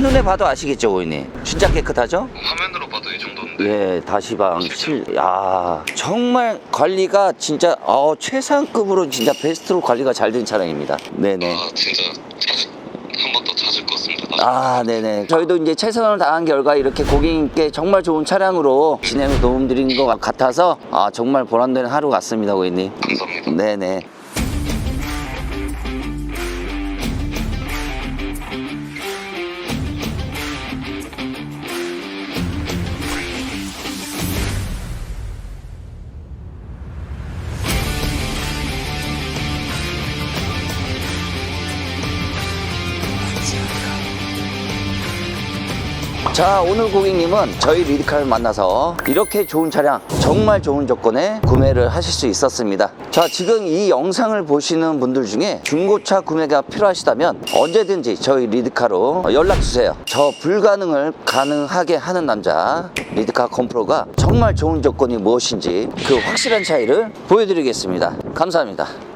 한눈에 봐도 아시겠죠, 고객님? 진짜 깨끗하죠? 화면으로 봐도 이 정도인데 예, 다시방 실, 야 정말 관리가 진짜 어, 최상급으로 진짜 베스트로 관리가 잘 된 차량입니다. 네네. 아 진짜 한 번 더 찾을 것 같습니다 아, 네네. 저희도 이제 최선을 다한 결과 이렇게 고객님께 정말 좋은 차량으로 진행을 도움드린 것 같아서 아, 정말 보람되는 하루 같습니다, 고객님. 감사합니다 네네. 자 오늘 고객님은 저희 리드카를 만나서 이렇게 좋은 차량 정말 좋은 조건에 구매를 하실 수 있었습니다. 자 지금 이 영상을 보시는 분들 중에 중고차 구매가 필요하시다면 언제든지 저희 리드카로 연락주세요. 저 불가능을 가능하게 하는 남자 리드카 컴프로가 정말 좋은 조건이 무엇인지 그 확실한 차이를 보여드리겠습니다. 감사합니다